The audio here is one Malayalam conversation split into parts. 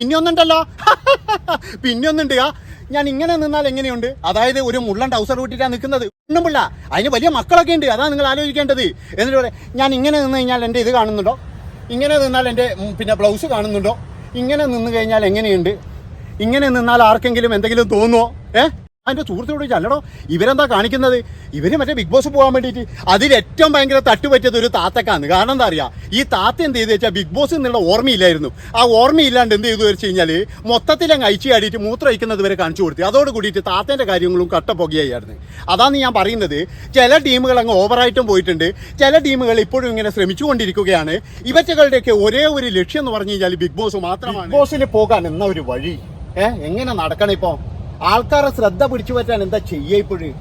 പിന്നെ ഒന്നുണ്ടല്ലോ പിന്നെ ഒന്നുണ്ട് ഞാൻ ഇങ്ങനെ നിന്നാൽ എങ്ങനെയുണ്ട്? അതായത് ഒരു മുള്ളൻ ടൗസർ കൂട്ടിട്ടാണ് നിൽക്കുന്നത്. ഒന്നും പിള്ള അതിന് വലിയ മക്കളൊക്കെ ഉണ്ട്. അതാണ് നിങ്ങൾ ആലോചിക്കേണ്ടത്. എന്നിട്ട് പറയാം ഞാൻ ഇങ്ങനെ നിന്ന് കഴിഞ്ഞാൽ എന്റെ ഇത് കാണുന്നുണ്ടോ? ഇങ്ങനെ നിന്നാൽ എന്റെ പിന്നെ ബ്ലൗസ് കാണുന്നുണ്ടോ? ഇങ്ങനെ നിന്ന് കഴിഞ്ഞാൽ എങ്ങനെയുണ്ട്? ഇങ്ങനെ നിന്നാൽ ആർക്കെങ്കിലും എന്തെങ്കിലും തോന്നുമോ ഏ? അതിന്റെ സുഹൃത്തോട് ചോദിച്ചല്ലടോ ഇവരെന്താ കാണിക്കുന്നത്? ഇവർ മറ്റേ ബിഗ് ബോസ് പോകാൻ വേണ്ടിയിട്ട് അതിലേറ്റവും ഭയങ്കര തട്ടുപറ്റിയത് ഒരു താത്തക്കാണ്. കാരണം എന്താ അറിയാ ഈ താത്ത എന്ത് ചെയ്ത് വെച്ചാൽ ബിഗ് ബോസ് എന്നുള്ള ഓർമ്മയില്ലായിരുന്നു. ആ ഓർമ്മയില്ലാണ്ട് എന്ത് ചെയ്തു വെച്ച് കഴിഞ്ഞാൽ മൊത്തത്തിൽ അങ്ങ് അയച്ചു ചാടിയിട്ട് മൂത്രം അയക്കുന്നത് വരെ കാണിച്ചു കൊടുത്തു. അതോട് കൂടിയിട്ട് താത്തേന്റെ കാര്യങ്ങളും കട്ടപ്പൊകയായിരുന്നു. അതാണ് ഞാൻ പറയുന്നത്. ചില ടീമുകൾ അങ്ങ് ഓവറായിട്ടും പോയിട്ടുണ്ട്. ചില ടീമുകൾ ഇപ്പോഴും ഇങ്ങനെ ശ്രമിച്ചുകൊണ്ടിരിക്കുകയാണ്. ഇവറ്റകളുടെയൊക്കെ ഒരേ ഒരു ലക്ഷ്യം എന്ന് പറഞ്ഞു കഴിഞ്ഞാൽ ബിഗ് ബോസ് മാത്രമാണ്. ബിഗ് ബോസിൽ പോകാൻ എന്ന ഒരു വഴി? ഏഹ് എങ്ങനെ നടക്കണം ഇപ്പോ? ആൾക്കാരെ ശ്രദ്ധ പിടിച്ചു പറ്റാൻ എന്താ ചെയ്യുക ഇപ്പോഴും?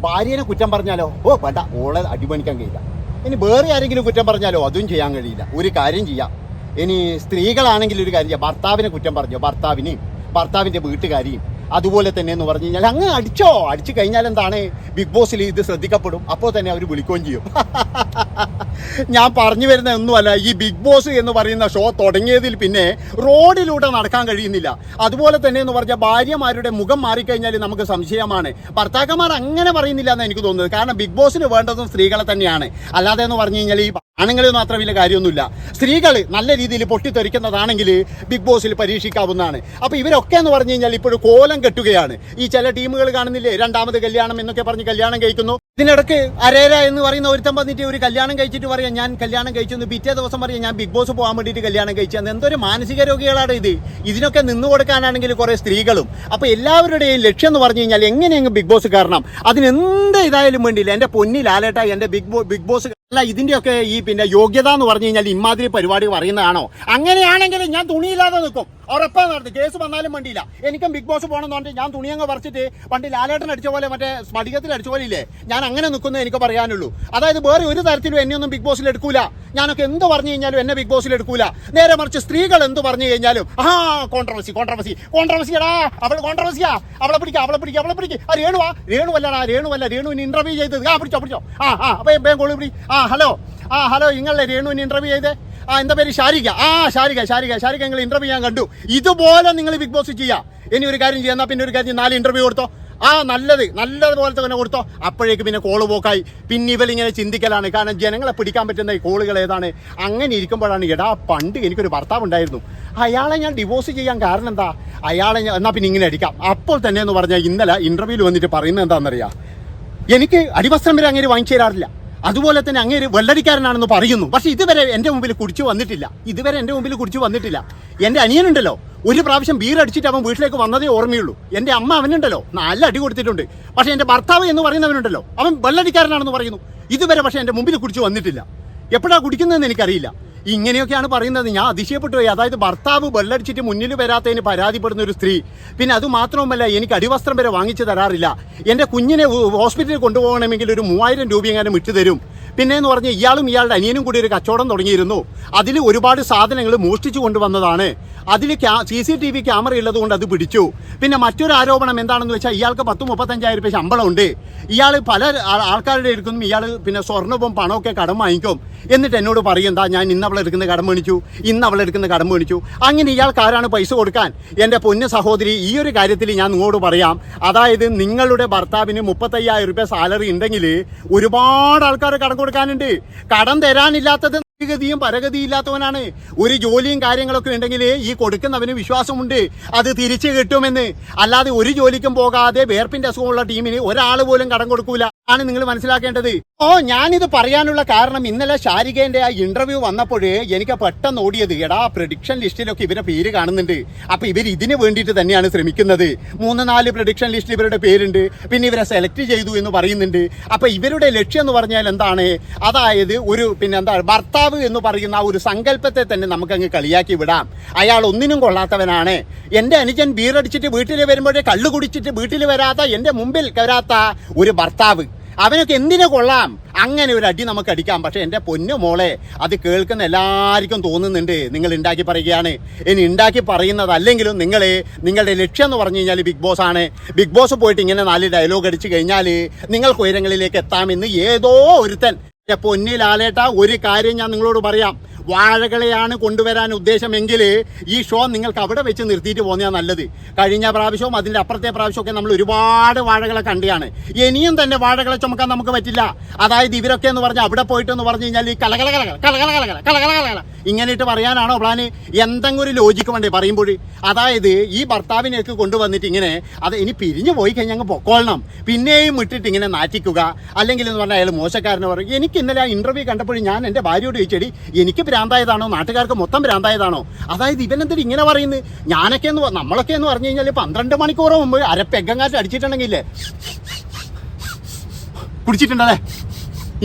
ഭാര്യനെ കുറ്റം പറഞ്ഞാലോ? ഓ വേണ്ട ഓളെ അടിപണിക്കാൻ കഴിയില്ല. ഇനി വേറെ ആരെങ്കിലും കുറ്റം പറഞ്ഞാലോ? അതും ചെയ്യാൻ കഴിയില്ല. ഒരു കാര്യം ചെയ്യാം. ഇനി സ്ത്രീകളാണെങ്കിൽ ഒരു കാര്യം ചെയ്യാം. ഭർത്താവിനെ കുറ്റം പറഞ്ഞോ? ഭർത്താവിനെയും ഭർത്താവിന്റെ വീട്ടുകാരിയും. അതുപോലെ തന്നെ എന്ന് പറഞ്ഞു കഴിഞ്ഞാൽ അങ്ങ് അടിച്ചോ? അടിച്ചു കഴിഞ്ഞാൽ എന്താണ്? ബിഗ് ബോസിൽ ഇത് ശ്രദ്ധിക്കപ്പെടും. അപ്പോൾ തന്നെ അവർ വിളിക്കുകയും ചെയ്യും. ഞാൻ പറഞ്ഞു വരുന്ന ഒന്നുമല്ല ഈ ബിഗ് ബോസ് എന്ന് പറയുന്ന ഷോ തുടങ്ങിയതിൽ പിന്നെ റോഡിലൂടെ നടക്കാൻ കഴിയുന്നില്ല. അതുപോലെ തന്നെ എന്ന് പറഞ്ഞാൽ ഭാര്യമാരുടെ മുഖം മാറിക്കഴിഞ്ഞാൽ നമുക്ക് സംശയമാണ്. ഭർത്താക്കന്മാർ അങ്ങനെ പറയുന്നില്ല എന്ന് എനിക്ക് തോന്നുന്നത്. കാരണം ബിഗ് ബോസിന് വേണ്ടതും സ്ത്രീകളെ തന്നെയാണ്. അല്ലാതെ എന്ന് പറഞ്ഞു കഴിഞ്ഞാൽ ഈ ആണുങ്ങളിൽ മാത്രം വലിയ കാര്യമൊന്നുമില്ല. സ്ത്രീകൾ നല്ല രീതിയിൽ പൊട്ടിത്തെറിക്കുന്നതാണെങ്കിൽ ബിഗ് ബോസിൽ പരീക്ഷിക്കാവുന്നതാണ്. അപ്പോൾ ഇവരൊക്കെ എന്ന് പറഞ്ഞു കഴിഞ്ഞാൽ ഇപ്പോഴും കോലം കെട്ടുകയാണ്. ഈ ചില ടീമുകൾ കാണുന്നില്ലേ? രണ്ടാമത് കല്യാണം എന്നൊക്കെ പറഞ്ഞ് കല്യാണം കഴിക്കുന്നു. ഇതിനിടക്ക് അരേര എന്ന് പറയുന്ന ഒരുത്തം വന്നിട്ട് ഒരു കല്യാണം കഴിച്ചിട്ട് പറയാം ഞാൻ കല്യാണം കഴിച്ചു പിറ്റേ ദിവസം പറയാം ഞാൻ ബിഗ് ബോസ് പോകാൻ വേണ്ടിയിട്ട് കല്യാണം കഴിച്ചെന്ന് എന്തൊരു മാനസിക രോഗികളാണ് ഇത്. ഇതിനൊക്കെ നിന്നു കൊടുക്കാനാണെങ്കിൽ കുറേ സ്ത്രീകളും. അപ്പോൾ എല്ലാവരുടെയും ലക്ഷ്യം എന്ന് പറഞ്ഞു കഴിഞ്ഞാൽ എങ്ങനെയെങ്കിലും ബിഗ് ബോസ് കാരണം അതിനെന്ത് ഇതായാലും വേണ്ടിയില്ല. എന്റെ പൊന്നിൽ എന്റെ ബിഗ് ബോ ബിഗ് ബോസ് അല്ല ഇതിന്റെയൊക്കെ ഈ പിന്നെ യോഗ്യത എന്ന് പറഞ്ഞു കഴിഞ്ഞാൽ ഇമാതിരി പരിപാടി പറയുന്നതാണോ? അങ്ങനെയാണെങ്കിൽ ഞാൻ തുണിയില്ലാതെ നിൽക്കും. ഉറപ്പാ നടത്തി. കേസ് വന്നാലും വണ്ടിയില്ല എനിക്കും ബിഗ് ബോസ് പോകണമെന്ന് പറഞ്ഞിട്ട് ഞാൻ തുണിയങ്ങ് പറിച്ചിട്ട് വണ്ടി ലാലേട്ടൻ അടിച്ച പോലെ മറ്റേ സ്ഫടികത്തിൽ അടിച്ച പോലെ ഇല്ലേ? ഞാൻ അങ്ങനെ നിൽക്കുന്നേ എനിക്ക് പറയാനുള്ളൂ. അതായത് വേറെ ഒരു തരത്തിലും എന്നെ ഒന്നും ബിഗ് ബോസിൽ എടുക്കൂല. ഞാനൊക്കെ എന്ത് പറഞ്ഞു കഴിഞ്ഞാലും എന്നെ ബിഗ് ബോസിൽ എടുക്കൂല. നേരെ മറിച്ച് സ്ത്രീകൾ എന്ത് പറഞ്ഞു കഴിഞ്ഞാലും ആ കോൺട്രവേഴ്സി കോൺട്രവേഴ്സി കോൺട്രവേഴ്സി എടാ അവൾ കോൺട്രവേഴ്സിയാ അവളെ പിടിക്കുക അവളെ പിടിക്കുക അവളെ പിടിക്കുക ആ രേണുവാ. രേണു അല്ല രേണുവിന് ഇന്റർവ്യൂ ചെയ്തത്. ആ പിടിച്ചോ പിടിച്ചോ. ആ ആ അപ്പൊ പിടി. ആ ഹലോ ആ ഹലോ നിങ്ങളെ രേണുവിന് ഇന്റർവ്യൂ ചെയ്തേ. ആ എന്താ പേര്? ഷാരിക. ആ ഷാരിക ഷാരിക. ഷാരിക നിങ്ങൾ ഇന്റർവ്യൂ ഞാൻ കണ്ടു. ഇതുപോലെ നിങ്ങൾ ബിഗ് ബോസ് ചെയ്യാം. ഇനി ഒരു കാര്യം ചെയ്യാം. പിന്നെ ഒരു കാര്യം നാല് ഇന്റർവ്യൂ കൊടുത്തോ. ആ നല്ലത്. നല്ലതുപോലത്തെ തന്നെ കൊടുത്തോ. അപ്പോഴേക്ക് പിന്നെ കോൾ പോക്കായി പിന്നെ ഇവലിങ്ങനെ ചിന്തിക്കലാണ്. കാരണം ജനങ്ങളെ പിടിക്കാൻ പറ്റുന്ന ഈ കോളുകൾ ഏതാണ്? അങ്ങനെ ഇരിക്കുമ്പോഴാണ് എടാ പണ്ട് എനിക്കൊരു ഭർത്താവ് ഉണ്ടായിരുന്നു. അയാളെ ഞാൻ ഡിവോഴ്സ് ചെയ്യാൻ കാരണം എന്താ? അയാളെ ഞാൻ എന്നാൽ പിന്നെ ഇങ്ങനെ അടിക്കാം. അപ്പോൾ തന്നെ എന്ന് പറഞ്ഞാൽ ഇന്നലെ ഇന്റർവ്യൂവിൽ വന്നിട്ട് പറയുന്നത് എന്താണെന്നറിയാം? എനിക്ക് അടിവസ്ത്രം വരെ അങ്ങനെ വാങ്ങിച്ചു തരാറില്ല. അതുപോലെ തന്നെ അങ്ങേര് വെള്ളടിക്കാരനാണെന്ന് പറയുന്നു. പക്ഷെ ഇതുവരെ എന്റെ മുമ്പിൽ കുടിച്ചു വന്നിട്ടില്ല. ഇതുവരെ എന്റെ മുമ്പിൽ കുടിച്ചു വന്നിട്ടില്ല. എന്റെ അനിയനുണ്ടല്ലോ. ഒരു പ്രാവശ്യം ബീർ അടിച്ചിട്ട് അവൻ വീട്ടിലേക്ക് വന്നതേ ഓർമ്മയുള്ളൂ. എന്റെ അമ്മ അവനുണ്ടല്ലോ. നല്ല അടി കൊടുത്തിട്ടുണ്ട്. പക്ഷെ എന്റെ ഭർത്താവ് എന്ന് പറയുന്നവനുണ്ടല്ലോ. അവൻ വെള്ളടിക്കാരനാണെന്ന് പറയുന്നു. ഇതുവരെ പക്ഷെ എന്റെ മുമ്പിൽ കുടിച്ചു വന്നിട്ടില്ല. എപ്പോഴാണ് കുടിക്കുന്നതെന്ന് എനിക്കറിയില്ല. ഇങ്ങനെയൊക്കെയാണ് പറയുന്നത്. ഞാൻ അതിശയപ്പെട്ടു പോയി. അതായത് ഭർത്താവ് ബെല്ലടിച്ചിട്ട് മുന്നിൽ വരാത്തതിന് പരാതിപ്പെടുന്ന ഒരു സ്ത്രീ. പിന്നെ അത് മാത്രവുമല്ല എനിക്ക് അടിവസ്ത്രം വരെ വാങ്ങിച്ചു തരാറില്ല. എന്റെ കുഞ്ഞിനെ ഹോസ്പിറ്റലിൽ കൊണ്ടുപോകണമെങ്കിൽ ഒരു മൂവായിരം രൂപ എങ്ങനെ വിട്ടു തരും പിന്നെ എന്ന് പറഞ്ഞ് ഇയാളും ഇയാളുടെ അനിയനും കൂടി ഒരു കച്ചവടം തുടങ്ങിയിരുന്നു. അതിൽ ഒരുപാട് സാധനങ്ങൾ മോഷ്ടിച്ചു കൊണ്ടുവന്നതാണ്. അതിൽ C C T V camera ഉള്ളതുകൊണ്ട് അത് പിടിച്ചു. പിന്നെ മറ്റൊരു ആരോപണം എന്താണെന്ന് വെച്ചാൽ ഇയാൾക്ക് പത്ത് മുപ്പത്തഞ്ചായിരം രൂപ ശമ്പളമുണ്ട്. ഇയാൾ പല ആൾക്കാരുടെ എടുക്കുന്നു ഇയാൾ പിന്നെ സ്വർണവും പണമൊക്കെ കടം വാങ്ങിക്കും. എന്നിട്ട് എന്നോട് പറയും എന്താ ഞാൻ ഇന്ന് അവളെടുക്കുന്ന കടം മേടിച്ചു. ഇന്ന് അവളെടുക്കുന്ന കടം മേടിച്ചു. അങ്ങനെ ഇയാൾക്ക് ആരാണ് പൈസ കൊടുക്കാൻ. എന്റെ പൊന്ന് സഹോദരി ഈ ഒരു കാര്യത്തിൽ ഞാൻ നിങ്ങളോട് പറയാം. അതായത് നിങ്ങളുടെ ഭർത്താവിന് മുപ്പത്തയ്യായിരം രൂപ സാലറി ഉണ്ടെങ്കിൽ ഒരുപാട് ആൾക്കാർ കടം കൊടുക്കാനുണ്ട്. കടം തരാനില്ലാത്തത് ഗതിയും പരഗതിയില്ലാത്തവനാണ്. ഒരു ജോലിയും കാര്യങ്ങളൊക്കെ ഉണ്ടെങ്കിൽ ഈ കൊടുക്കുന്നവന് വിശ്വാസമുണ്ട്. അത് തിരിച്ചു കിട്ടുമെന്ന്. അല്ലാതെ ഒരു ജോലിക്കും പോകാതെ വേർപ്പിന്റെ അസുഖമുള്ള ടീമിന് ഒരാൾ പോലും കടം കൊടുക്കൂല. ആണ് നിങ്ങൾ മനസ്സിലാക്കേണ്ടത്. ഓ ഞാനിത് പറയാനുള്ള കാരണം ഇന്നലെ ഷാരികേന്റെ ആ ഇന്റർവ്യൂ വന്നപ്പോഴേ എനിക്ക് പെട്ടെന്ന് ഓടിയത്. എടാ പ്രഡിക്ഷൻ ലിസ്റ്റിലൊക്കെ ഇവരെ പേര് കാണുന്നുണ്ട്. അപ്പൊ ഇവർ ഇതിന് വേണ്ടിയിട്ട് തന്നെയാണ് ശ്രമിക്കുന്നത്. മൂന്ന് നാല് പ്രഡിക്ഷൻ ലിസ്റ്റിൽ ഇവരുടെ പേരുണ്ട്. പിന്നെ ഇവരെ സെലക്ട് ചെയ്തു എന്ന് പറയുന്നുണ്ട്. അപ്പൊ ഇവരുടെ ലക്ഷ്യം എന്ന് പറഞ്ഞാൽ എന്താണ്? അതായത് ഒരു പിന്നെ എന്താ ഭർത്താവ് എന്ന് പറയുന്ന ആ ഒരു സങ്കല്പത്തെ തന്നെ നമുക്കങ്ങ് കളിയാക്കി വിടാം. അയാൾ ഒന്നിനും കൊള്ളാത്തവനാണ്. എന്റെ അനുജൻ ബീറടിച്ചിട്ട് വീട്ടിൽ വരുമ്പോഴേ കള്ളു കുടിച്ചിട്ട് വീട്ടിൽ വരാത്ത എന്റെ മുമ്പിൽ വരാത്ത ഒരു ഭർത്താവ്. അവനൊക്കെ എന്തിനു കൊള്ളാം? അങ്ങനെ ഒരു അടി നമുക്ക് അടിക്കാം. പക്ഷേ എന്റെ പൊന്നു മോളെ അത് കേൾക്കുന്ന എല്ലാവർക്കും തോന്നുന്നുണ്ട്. നിങ്ങൾ ഉണ്ടാക്കി പറയുകയാണ്. ഇനി ഉണ്ടാക്കി പറയുന്നതല്ലെങ്കിലും നിങ്ങൾ നിങ്ങളുടെ ലക്ഷ്യം എന്ന് പറഞ്ഞു കഴിഞ്ഞാൽ ബിഗ് ബോസ് ആണ്. ബിഗ് ബോസ് പോയിട്ട് ഇങ്ങനെ നാല് ഡയലോഗ് അടിച്ചു കഴിഞ്ഞാൽ നിങ്ങൾക്ക് ഉയരങ്ങളിലേക്ക് എത്താമെന്ന് ഏതോ ഒരുത്തൻ പൊന്നി ലാലേട്ട ഒരു കാര്യം ഞാൻ നിങ്ങളോട് പറയാം. വാഴകളെയാണ് കൊണ്ടുവരാൻ ഉദ്ദേശമെങ്കിൽ ഈ ഷോ നിങ്ങൾക്ക് അവിടെ വെച്ച് നിർത്തിയിട്ട് പോകുന്നതാണ് നല്ലത്. കഴിഞ്ഞ പ്രാവശ്യവും അതിന്റെ അപ്പുറത്തെ പ്രാവശ്യമൊക്കെ നമ്മൾ ഒരുപാട് വാഴകളെ കണ്ടിയാണ് ഇനിയും തന്നെ വാഴകളെ ചുമക്കാൻ നമുക്ക് പറ്റില്ല. അതായത് ഇവരൊക്കെ എന്ന് പറഞ്ഞാൽ അവിടെ പോയിട്ട് എന്ന് പറഞ്ഞു കഴിഞ്ഞാൽ ഈ കലകല കലകല കലകല കലകല കലകല കലകല ഇങ്ങനെ ഇട്ട് പറയാനാണോ പ്ലാന്? എന്തെങ്കിലും ഒരു ലോജിക്ക് വേണ്ടേ പറയുമ്പോൾ അതായത് ഈ ഭർത്താവിനെയൊക്കെ കൊണ്ടുവന്നിട്ട് ഇങ്ങനെ അത് ഇനി പിരിഞ്ഞു പോയി കഴിഞ്ഞാൽ അങ്ങ് പൊക്കോളണം. പിന്നെയും ഇട്ടിട്ട് ഇങ്ങനെ നാറ്റിക്കുക. അല്ലെങ്കിൽ എന്ന് പറഞ്ഞാൽ അയാൾ മോശക്കാരനെ പറയും. എനിക്ക് ഇന്നലെ ആ ഇന്റർവ്യൂ കണ്ടപ്പോഴും ഞാൻ എന്റെ ഭാര്യയോട് ചോദിച്ചടി എനിക്ക് ഭ്രാന്തായതാണോ? നാട്ടുകാർക്ക് മൊത്തം ഭ്രാന്തായതാണോ? അതായത് ഇവനെന്തിട്ട് ഇങ്ങനെ പറയുന്നത്? ഞാനൊക്കെ എന്ന് നമ്മളൊക്കെ എന്ന് പറഞ്ഞു കഴിഞ്ഞാൽ പന്ത്രണ്ട് മണിക്കൂർ മുമ്പ് അര പെഗ്ഗങ്ങാറ്റ് അടിച്ചിട്ടുണ്ടെങ്കിലേ കുടിച്ചിട്ടുണ്ടല്ലേ?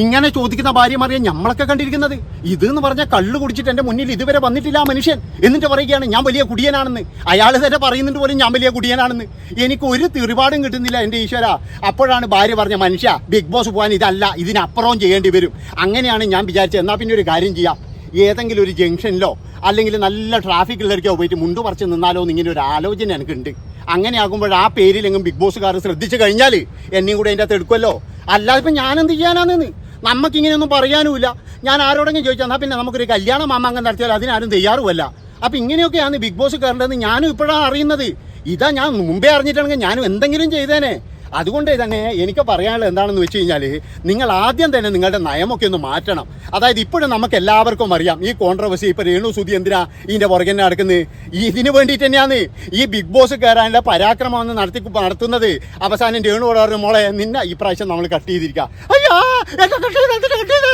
ഇങ്ങനെ ചോദിക്കുന്ന ഭാര്യമാരെ ഞമ്മളൊക്കെ കണ്ടിരിക്കുന്നത്? ഇത് എന്ന് പറഞ്ഞാൽ കള്ളു കുടിച്ചിട്ട് എന്റെ മുന്നിൽ ഇതുവരെ വന്നിട്ടില്ല ആ മനുഷ്യൻ. എന്നിട്ട് പറയുകയാണ് ഞാൻ വലിയ കുടിയനാണെന്ന്. അയാൾ തന്നെ പറയുന്നുണ്ട് പോലും ഞാൻ വലിയ കുടിയനാണെന്ന്. എനിക്ക് ഒരു തിരുപാടും കിട്ടുന്നില്ല എന്റെ ഈശ്വര. അപ്പോഴാണ് ഭാര്യ പറഞ്ഞ മനുഷ്യ ബിഗ് ബോസ് പോകാൻ ഇതല്ല ഇതിനപ്പുറവും ചെയ്യേണ്ടി വരും. അങ്ങനെയാണ് ഞാൻ വിചാരിച്ചത്. എന്നാൽ പിന്നെ ഒരു കാര്യം ചെയ്യാം. ഏതെങ്കിലും ഒരു ജംഗ്ഷനിലോ അല്ലെങ്കിൽ നല്ല ട്രാഫിക് ട്രാഫിക്കിലൊക്കെ പോയിട്ട് മുണ്ട് പറിച്ച് നിന്നാലോ എന്ന് ഇങ്ങനെ ഒരു ആലോചന എനിക്കുണ്ട്. അങ്ങനെ ആകുമ്പോൾ ആ പേരിലെങ്കിലും ബിഗ് ബോസ് ബോസുകാർ ശ്രദ്ധിച്ചു കഴിഞ്ഞാൽ എന്നെയും കൂടെ അതിന്റെ അകത്ത് എടുക്കുമല്ലോ. അല്ലാതെ ഇപ്പം ഞാനെന്ത് ചെയ്യാനാണെന്ന്? നമുക്ക് ഇങ്ങനെയൊന്നും പറയാനുമില്ല. ഞാൻ ആരോടെങ്കിലും ചോദിച്ചാൽ എന്നാൽ പിന്നെ നമുക്കൊരു കല്യാണം അങ്ങനെ നടത്തിയാൽ അതിനാരും തയ്യാറുമല്ല. അപ്പം ഇങ്ങനെയൊക്കെയാണ് ബിഗ് ബോസ് കയറേണ്ടതെന്ന് ഞാനും ഇപ്പോഴാണ് അറിയുന്നത്. ഇതാ ഞാൻ മുമ്പേ അറിഞ്ഞിട്ടാണെങ്കിൽ ഞാനും എന്തെങ്കിലും ചെയ്തേനെ. അതുകൊണ്ട് തന്നെ എനിക്ക് പറയാനുള്ളത് എന്താണെന്ന് വെച്ച് കഴിഞ്ഞാൽ നിങ്ങൾ ആദ്യം തന്നെ നിങ്ങളുടെ നയമൊക്കെ ഒന്ന് മാറ്റണം. അതായത് ഇപ്പോഴും നമുക്ക് എല്ലാവർക്കും അറിയാം ഈ കോൺട്രവേഴ്സി ഇപ്പോൾ രേണു സുധി എന്തിനാ ഇതിന്റെ പുറകെ നടക്കുന്നത് ഇതിന് വേണ്ടിയിട്ട് തന്നെയാണ് ഈ ബിഗ് ബോസ് കയറാനുള്ള പരാക്രമം നടത്തി നടത്തുന്നത്. അവസാനം രേണു പറഞ്ഞു മോളെ നിന്നെ ഈ പ്രാവശ്യം നമ്മൾ കട്ട് ചെയ്തിരിക്കുക എന്നെ കട്ട് കട്ട് cut ചെയ്ത്."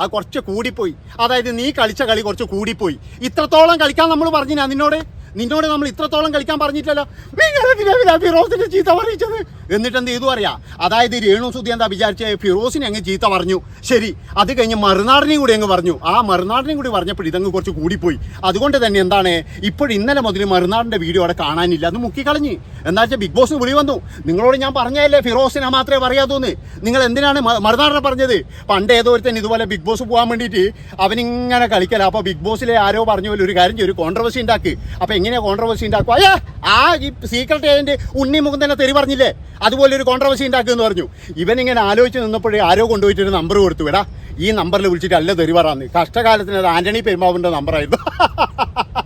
അത് കുറച്ച് കൂടിപ്പോയി. അതായത് നീ കളിച്ച കളി കുറച്ച് കൂടിപ്പോയി. ഇത്രത്തോളം കളിക്കാൻ നമ്മൾ പറഞ്ഞു നിന്നോട്? നിന്നോട് നമ്മൾ ഇത്രത്തോളം കളിക്കാൻ പറഞ്ഞിട്ടില്ലല്ലോ. ഫിറോസിനെ ചീത്ത പറയിച്ചത് എന്നിട്ട് എന്ത് ചെയ്തു അറിയാം? അതായത് രേണു സുധി എന്താ വിചാരിച്ച? ഫിറോസിനെ അങ്ങ് ചീത്ത പറഞ്ഞു. ശരി അത് കഴിഞ്ഞ് മറുനാടിനെയും കൂടി അങ്ങ് പറഞ്ഞു. ആ മറുനാടിനെയും കൂടി പറഞ്ഞപ്പോൾ ഇതങ്ങ് കുറച്ച് കൂടിപ്പോയി. അതുകൊണ്ട് തന്നെ എന്താണ്? ഇപ്പോൾ ഇന്നലെ മുതൽ മറുനാടിന്റെ വീഡിയോ അവിടെ കാണാനില്ല അത് മുക്കിക്കളഞ്ഞ്. എന്താ വെച്ചാൽ ബിഗ് ബോസ് വിളി വന്നു. നിങ്ങളോട് ഞാൻ പറഞ്ഞതല്ലേ? ഫിറോസിനെ മാത്രമേ പറയാത്തൂന്ന്. നിങ്ങൾ എന്തിനാണ് മറുനാടിനെ പറഞ്ഞത്? പണ്ട് ഏതോ ഇതുപോലെ ബിഗ് ബോസ് പോകാൻ വേണ്ടിയിട്ട് അവനിങ്ങനെ കളിക്കല. അപ്പോൾ ബിഗ് ബോസിലെ ആരോ പറഞ്ഞ പോലെ ഒരു കാര്യം ഒരു കോൺട്രവേഴ്സി ഉണ്ടാക്കി. അപ്പോൾ എങ്ങനെയാ കോൺട്രവേഴ്സി ഉണ്ടാക്കുക? അയ്യാ ആ ഈ സീക്രട്ട് ഏജന്റ് ഉണ്ണി മുകുന്ദനെ തെറി പറഞ്ഞില്ലേ? അതുപോലെ ഒരു കോൺട്രവേഴ്സി ഉണ്ടാക്കുമെന്ന് പറഞ്ഞു. ഇങ്ങനെ ആലോചിച്ച് നിന്നപ്പോഴേ ആരോ കൊണ്ടുപോയിട്ട് ഒരു നമ്പർ കൊടുത്തു. വിടാ ഈ നമ്പറിൽ വിളിച്ചിട്ട് അല്ല തെറി കഷ്ടകാലത്തിന് അത് ആന്റണി പെരുമാവിന്റെ നമ്പറായിരുന്നു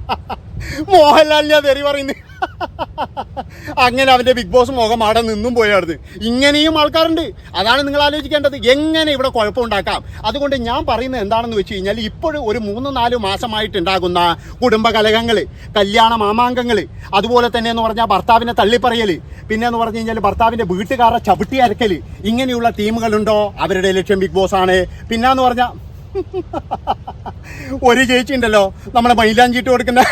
മോഹൻലാലിനെ തെറി പറയുന്നത് അങ്ങനെ അവന്റെ ബിഗ് ബോസ് മുഖം അവിടെ നിന്നും പോയായിരുന്നു ഇങ്ങനെയും ആൾക്കാരുണ്ട്. അതാണ് നിങ്ങൾ ആലോചിക്കേണ്ടത്. എങ്ങനെ ഇവിടെ കുഴപ്പമുണ്ടാക്കാം അതുകൊണ്ട് ഞാൻ പറയുന്നത് എന്താണെന്ന് വെച്ച് കഴിഞ്ഞാൽ ഇപ്പോഴും ഒരു മൂന്ന് നാല് മാസമായിട്ടുണ്ടാകുന്ന കുടുംബ കലഹങ്ങൾ കല്യാണ മാമാങ്കങ്ങൾ അതുപോലെ തന്നെ എന്ന് പറഞ്ഞാൽ ഭർത്താവിനെ തള്ളിപ്പറയൽ പിന്നെ എന്ന് പറഞ്ഞു കഴിഞ്ഞാൽ ഭർത്താവിന്റെ വീട്ടുകാരെ ചവിട്ടി അരക്കൽ ഇങ്ങനെയുള്ള ടീമുകളുണ്ടോ? അവരുടെ ലക്ഷ്യം ബിഗ് ബോസ് ആണ്. പിന്നെന്ന് പറഞ്ഞാൽ ഒരു ചേച്ചി ഉണ്ടല്ലോ നമ്മളെ മൈലാഞ്ചിട്ട് കൊടുക്കുന്ന.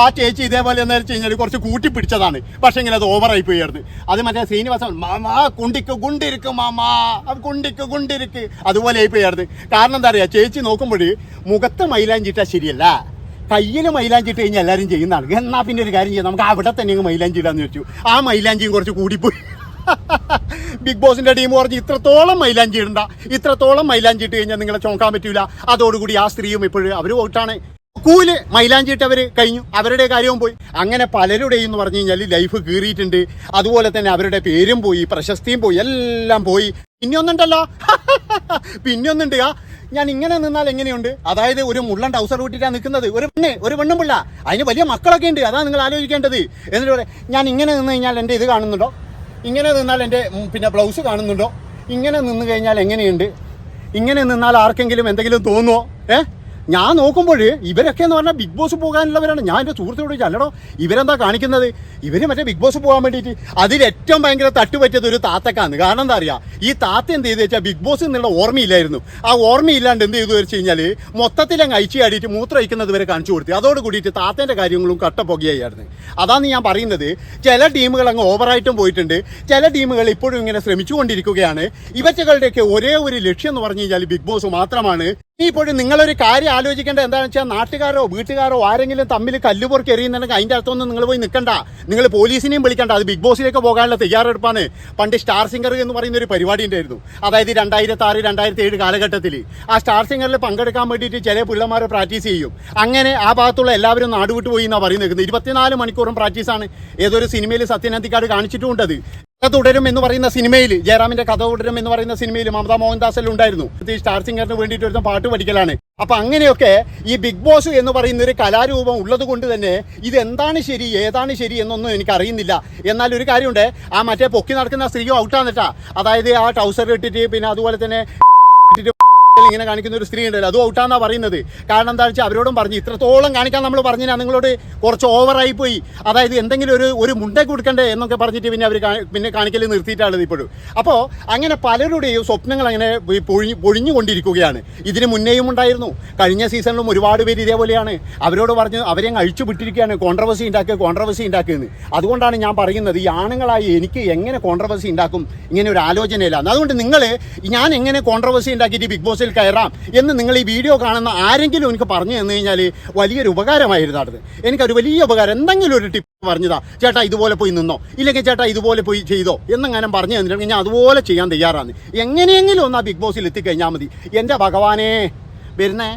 ആ ചേച്ചി ഇതേപോലെ എന്ന് വെച്ച് കഴിഞ്ഞാൽ കുറച്ച് കൂട്ടി പിടിച്ചതാണ്. പക്ഷെ ഇങ്ങനെ അത് ഓവറായി പോയായിരുന്നു. അത് മറ്റേ ശ്രീനിവാസൻ മാമാ കുണ്ടിക്ക് ഗുണ്ടിരിക്ക് മാമാ കുണ്ടിക്ക് ഗുണ്ടിരിക്ക് അതുപോലെ ആയി പോയായിരുന്നു. കാരണം എന്താ പറയുക ചേച്ചി നോക്കുമ്പോൾ മുഖത്ത് മൈലാഞ്ചിട്ടാ ശരിയല്ല. കയ്യിൽ മൈലാഞ്ചിട്ട് കഴിഞ്ഞാൽ എല്ലാവരും ചെയ്യുന്നതാണ് എന്നാ പിന്നെ ഒരു കാര്യം ചെയ്യാം? നമുക്ക് അവിടെ തന്നെ അങ്ങ് മൈലാഞ്ചി ഇടാന്ന് ആ മൈലാഞ്ചിയും കുറച്ച് കൂടിപ്പോയി. ബിഗ് ബോസിന്റെ ടീം പറഞ്ഞ് ഇത്രത്തോളം മൈലാഞ്ചി ഇടണ്ട. ഇത്രത്തോളം മൈലാഞ്ചി ഇട്ട് കഴിഞ്ഞാൽ നിങ്ങളെ ചോക്കാൻ പറ്റൂല. അതോടുകൂടി ആ സ്ത്രീയും ഇപ്പോഴും അവർ വോട്ടാണ്. കൂൽ മൈലാഞ്ചിട്ടവർ കഴിഞ്ഞു. അവരുടെ കാര്യവും പോയി. അങ്ങനെ പലരുടെയും എന്ന് പറഞ്ഞു കഴിഞ്ഞാൽ ലൈഫ് കീറിയിട്ടുണ്ട്. അതുപോലെ തന്നെ അവരുടെ പേരും പോയി പ്രശസ്തിയും പോയി എല്ലാം പോയി. പിന്നെ ഒന്നുണ്ടല്ലോ പിന്നെ ഒന്നുണ്ട് ഞാൻ ഇങ്ങനെ നിന്നാൽ എങ്ങനെയുണ്ട്? അതായത് ഒരു മുള്ളൻ ടൗസർ കൂട്ടിയിട്ടാണ് നിൽക്കുന്നത് ഒരു പെണ്ണ് ഒരു പെണ്ണും പിള്ള. അതിന് വലിയ മക്കളൊക്കെ ഉണ്ട്. അതാണ് നിങ്ങൾ ആലോചിക്കേണ്ടത്. എന്നിട്ട് പറയാം ഞാൻ ഇങ്ങനെ നിന്ന് കഴിഞ്ഞാൽ എന്റെ ഇത് കാണുന്നുണ്ടോ? ഇങ്ങനെ നിന്നാൽ എന്റെ പിന്നെ ബ്ലൗസ് കാണുന്നുണ്ടോ? ഇങ്ങനെ നിന്ന് കഴിഞ്ഞാൽ എങ്ങനെയുണ്ട്? ഇങ്ങനെ നിന്നാൽ ആർക്കെങ്കിലും എന്തെങ്കിലും തോന്നുമോ ഏ? ഞാൻ നോക്കുമ്പോൾ ഇവരൊക്കെ എന്ന് പറഞ്ഞാൽ ബിഗ് ബോസ് പോകാനുള്ളവരാണ്. ഞാൻ എന്റെ സുഹൃത്തിനോട് ചോദിച്ചു അല്ലടോ ഇവരെന്താ കാണിക്കുന്നത്? ഇവർ മറ്റേ ബിഗ് ബോസ് പോകാൻ വേണ്ടിയിട്ട് അതിൽ ഏറ്റവും ഭയങ്കര തട്ടുപറ്റിയത് ഒരു താത്തക്കാണ്. കാരണം എന്താ അറിയാ ഈ താത്ത എന്ത് ചെയ്തു വെച്ചാൽ ബിഗ് ബോസ് എന്നുള്ള ഓർമ്മയില്ലായിരുന്നു. ആ ഓർമ്മയില്ലാണ്ട് എന്ത് ചെയ്തു വെച്ച് കഴിഞ്ഞാൽ മൊത്തത്തിൽ അങ്ങ് അയച്ചു ചാടിയിട്ട് മൂത്രം അയക്കുന്നത് വരെ കാണിച്ചു കൊടുത്തു. അതോട് കൂടിയിട്ട് താത്തേന്റെ കാര്യങ്ങളും കട്ടപ്പൊകയായിരുന്നു. അതാണ് ഞാൻ പറയുന്നത്. ചില ടീമുകൾ അങ്ങ് ഓവറായിട്ടും പോയിട്ടുണ്ട്. ചില ടീമുകൾ ഇപ്പോഴും ഇങ്ങനെ ശ്രമിച്ചുകൊണ്ടിരിക്കുകയാണ്. ഇവറ്റകളുടെയൊക്കെ ഒരേ ഒരു ലക്ഷ്യം എന്ന് പറഞ്ഞു കഴിഞ്ഞാൽ ബിഗ് ബോസ് മാത്രമാണ്. ഈ ഇപ്പോഴും നിങ്ങളൊരു കാര്യം ആലോചിക്കേണ്ടത് എന്താണെന്ന് വെച്ചാൽ നാട്ടുകാരോ വീട്ടുകാരോ ആരെങ്കിലും തമ്മിൽ കല്ലുപൊറുക്കി എറിയുന്നുണ്ടെങ്കിൽ അതിന്റെ അർത്ഥമൊന്നും നിങ്ങൾ പോയി നിൽക്കണ്ട. നിങ്ങൾ പോലീസിനെയും വിളിക്കണ്ട. അത് ബിഗ് ബോസിലേക്ക് പോകാനുള്ള തയ്യാറെടുപ്പാണ്. പണ്ട് സ്റ്റാർ സിംഗർ എന്ന് പറയുന്ന ഒരു പരിപാടി ഉണ്ടായിരുന്നു. അതായത് രണ്ടായിരത്തി ആറ് രണ്ടായിരത്തി ഏഴ് കാലഘട്ടത്തിൽ. ആ സ്റ്റാർ സിംഗറിൽ പങ്കെടുക്കാൻ വേണ്ടിയിട്ട് ചില പുള്ളമാരെ പ്രാക്ടീസ് ചെയ്യും. അങ്ങനെ ആ ഭാഗത്തുള്ള എല്ലാവരും നാടുവിട്ട് പോയി എന്നാണ് പറയുന്നത് ഇരുപത്തിനാല് മണിക്കൂറും പ്രാക്ടീസാണ്. ഏതൊരു സിനിമയിൽ സത്യനന്ദിക്കാട് കാണിച്ചിട്ടുമുണ്ടത്. തുടരും എന്ന് പറയുന്ന സിനിമയിൽ ജയറാമിന്റെ കഥ തുടരും എന്ന് പറയുന്ന സിനിമയിൽ മമതാ മോഹൻദാസിൽ ഉണ്ടായിരുന്നു. ഈ സ്റ്റാർ സിംഗറിന് വേണ്ടിയിട്ട് ഒരു പാട്ട് പഠിക്കലാണ്. അപ്പൊ അങ്ങനെയൊക്കെ ഈ ബിഗ് ബോസ് എന്ന് പറയുന്ന ഒരു കലാരൂപം ഉള്ളത് കൊണ്ട് തന്നെ ഇത് എന്താണ് ശരി ഏതാണ് ശരി എന്നൊന്നും എനിക്ക് അറിയുന്നില്ല എന്നാൽ ഒരു കാര്യമുണ്ട് ആ മറ്റേ പൊക്കി നടക്കുന്ന സ്ത്രീയും ഔട്ടാന്നിട്ടാ അതായത് ആ ടൗസർ ഇട്ടിട്ട് പിന്നെ അതുപോലെ തന്നെ ഇങ്ങനെ കാണിക്കുന്ന ഒരു സ്ത്രീ ഉണ്ടല്ലോ അതും ഔട്ടാന്നാ പറയുന്നത്. കാരണം എന്താ വെച്ചാൽ അവരോടും പറഞ്ഞു ഇത്രത്തോളം കാണിക്കാൻ നമ്മൾ പറഞ്ഞാൽ നിങ്ങളോട് കുറച്ച് ഓവറായി പോയി. അതായത് എന്തെങ്കിലും ഒരു ഒരു മുണ്ടേ കൊടുക്കണ്ടേ? എന്നൊക്കെ പറഞ്ഞിട്ട് പിന്നെ അവർ പിന്നെ കാണിക്കൽ നിർത്തിയിട്ടാണ് ഇപ്പോഴും. അപ്പോൾ അങ്ങനെ പലരുടെയും സ്വപ്നങ്ങൾ അങ്ങനെ പൊഴിഞ്ഞു കൊണ്ടിരിക്കുകയാണ് പൊഴിഞ്ഞുകൊണ്ടിരിക്കുകയാണ്. ഇതിന് മുന്നേയും ഉണ്ടായിരുന്നു. കഴിഞ്ഞ സീസണിലും ഒരുപാട് പേര് ഇതേപോലെയാണ്. അവരോട് പറഞ്ഞു അവരെ അഴിച്ചു വിട്ടിരിക്കുകയാണ്. കോൺട്രവേഴ്സി ഉണ്ടാക്കുക കോൺട്രവേഴ്സി ഉണ്ടാക്കുന്നത് അതുകൊണ്ടാണ് ഞാൻ പറയുന്നത് ഈ ആണുങ്ങളായി എനിക്ക് എങ്ങനെ കോൺട്രവേഴ്സി ഉണ്ടാക്കും ഇങ്ങനെ ഒരു ആലോചനയില്ല അതുകൊണ്ട് നിങ്ങൾ ഞാൻ എങ്ങനെ കോൺട്രവേഴ്സി ഉണ്ടാക്കിയിട്ട് ബിഗ് ബോസിൽ കയറാം എന്ന് നിങ്ങൾ ഈ വീഡിയോ കാണുന്ന ആരെങ്കിലും എനിക്ക് പറഞ്ഞു തന്നു കഴിഞ്ഞാൽ വലിയൊരു ഉപകാരമായിരുന്നു അത് എനിക്കൊരു വലിയ ഉപകാരം. എന്തെങ്കിലും ഒരു ടിപ്പ് പറഞ്ഞതാ. ചേട്ടാ ഇതുപോലെ പോയി നിന്നോ. ഇല്ലെങ്കിൽ ചേട്ടാ ഇതുപോലെ പോയി ചെയ്തോ. എന്നെങ്ങാനും പറഞ്ഞു തന്നിട്ടുണ്ടെങ്കിൽ ഞാൻ അതുപോലെ ചെയ്യാൻ തയ്യാറാണ്. എങ്ങനെയെങ്കിലും ഒന്ന് ആ ബിഗ് ബോസിൽ എത്തിക്കഴിഞ്ഞാൽ മതി. എന്റെ ഭഗവാനേ വരുന്നേ.